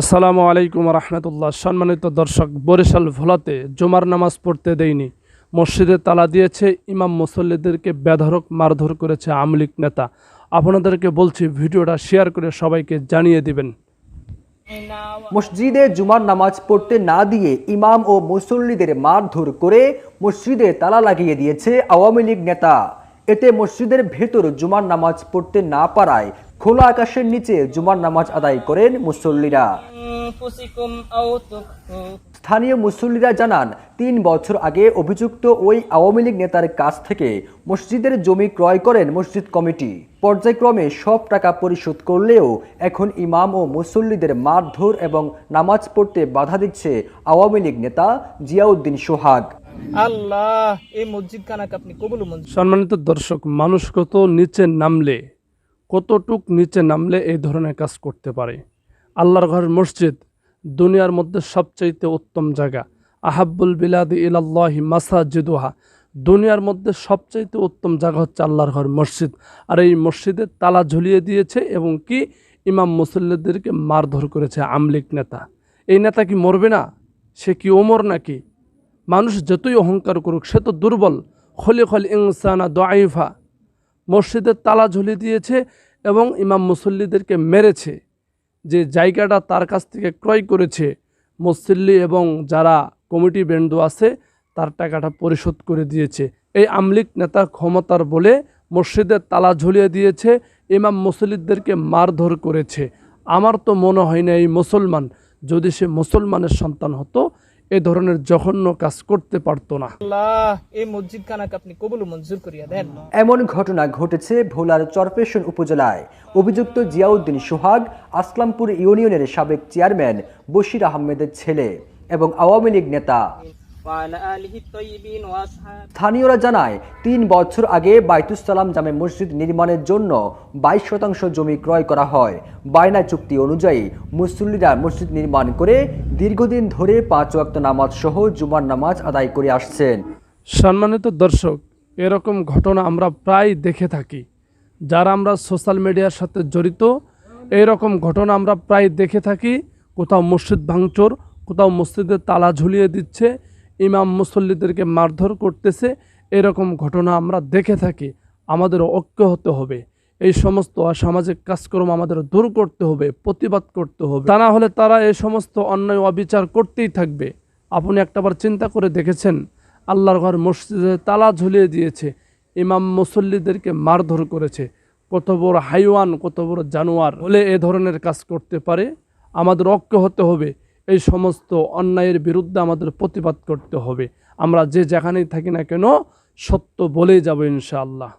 আসসালামু আলাইকুম রহমতুল্লাহ। সম্মানিত দর্শক, বরিশাল ভোলাতে জুমার নামাজ পড়তে দেয়নি। মসজিদে তালা দিয়েছে, ইমাম মুসল্লিদেরকে বেধরক মারধর করেছে আমলিক নেতা। আপনাদেরকে বলছি, ভিডিওটা শেয়ার করে সবাইকে জানিয়ে দিবেন। মসজিদে জুমার নামাজ পড়তে না দিয়ে ইমাম ও মুসল্লিদের মারধর করে মসজিদে তালা লাগিয়ে দিয়েছে আওয়ামী লীগ নেতা। এতে মসজিদের ভেতর জুমার নামাজ পড়তে না পারায় খোলা আকাশের নিচে জুমার নামাজ আদায় করেন মুসল্লিরা। স্থানীয় মুসল্লিরা জানান তিন বছর আগে অভিযুক্ত ওই আওয়ামী লীগ নেতার কাছ থেকে মসজিদের জমি ক্রয় করেন মসজিদ কমিটি। পর্যায়ক্রমে সব টাকা পরিশোধ করলেও এখন ইমাম ও মুসল্লিদের মারধর এবং নামাজ পড়তে বাধা দিচ্ছে আওয়ামী লীগ নেতা জিয়াউদ্দিন সোহাগ। আল্লাহ এই মসজিদ খানাকে আপনি কবুল সম্মানিত দর্শক মানুষ কত নিচে নামলে কতটুক নিচে নামলে এই ধরনের কাজ করতে পারে? আল্লাহর ঘর মসজিদ দুনিয়ার মধ্যে সবচাইতে উত্তম জায়গা। আহাব্বুল বিলাদি ইলাল্লাহি মাসাজিদুহা। দুনিয়ার মধ্যে সবচাইতে উত্তম জায়গা হচ্ছে আল্লাহর ঘর মসজিদ। আর এই মসজিদে তালা ঝুলিয়ে দিয়েছে এবং কি ইমাম মুসল্লিদেরকে মারধর করেছে আমলিক নেতা। এই নেতা কি মরবে না? সে কি ওমর নাকি? মানুষ যতই অহংকার করুক, সে তো দুর্বল। খলি খল ইনসানা দোয়াইফা মসজিদের তালা ঝুলিয়ে দিয়েছে এবং ইমাম মুসল্লিদেরকে মেরেছে। যে জায়গাটা তার কাছ থেকে ক্রয় করেছে, মুসল্লি এবং যারা কমিটি বেন্ডু আছে, তার টাকাটা পরিশোধ করে দিয়েছে। এই আমলিক নেতা ক্ষমতার বলে মসজিদের তালা ঝুলিয়ে দিয়েছে, ইমাম মুসল্লিদেরকে মারধর করেছে। আমার তো মনে হয় না এই মুসলমান, যদি সে মুসলমানের সন্তান হতো এ ধরনের জঘন্য কাজ করতে পারতো না। এই মসজিদ খানাকে আপনি কবুল মঞ্জুর করিয়া দেন। এমন ঘটনা ঘটেছে ভোলার চরপেশন উপজেলায়। অভিযুক্ত জিয়াউদ্দিন সোহাগ আসলামপুর ইউনিয়নের সাবেক চেয়ারম্যান বশির আহমেদের ছেলে এবং আওয়ামী লীগ নেতা। স্থানীয়রা জানায় তিন বছর আগে বাইতুসালাম জামে মসজিদ নির্মাণের জন্য বাইশ শতাংশ জমি ক্রয় করা হয়। বায়না চুক্তি অনুযায়ী মুসল্লিরা মসজিদ নির্মাণ করে দীর্ঘদিন ধরে পাঁচ ওয়াক্ত নামাজ সহ জুমার নামাজ আদায় করে আসছেন। সম্মানিত দর্শক এরকম ঘটনা আমরা প্রায় দেখে থাকি। যারা আমরা সোশ্যাল মিডিয়ার সাথে জড়িত এরকম ঘটনা আমরা প্রায় দেখে থাকি। কোথাও মসজিদ ভাঙচুর কোথাও মসজিদে তালা ঝুলিয়ে দিচ্ছে ইমাম মুসল্লিদেরকে মারধর করতেছে, এরকম ঘটনা আমরা দেখে থাকি। আমাদের ঐক্য হতে হবে। এই সমস্ত অসামাজিক কাজকর্ম আমাদের দূর করতে হবে, প্রতিবাদ করতে হবে। তা না হলে তারা এই সমস্ত অন্যায় অবিচার করতেই থাকবে। আপনি একটাবার চিন্তা করে দেখেছেন? আল্লাহর ঘর মসজিদে তালা ঝুলিয়ে দিয়েছে। ইমাম মুসল্লিদেরকে মারধর করেছে। কত বড় হাইওয়ান, কত বড় জানোয়ার হলে এ ধরনের কাজ করতে পারে? আমাদের ঐক্য হতে হবে। এই সমস্ত অন্যায়ের বিরুদ্ধে আমাদের প্রতিবাদ করতে হবে। আমরা যে যেখানেই থাকি না কেন, সত্য বলেই যাব ইনশাআল্লাহ।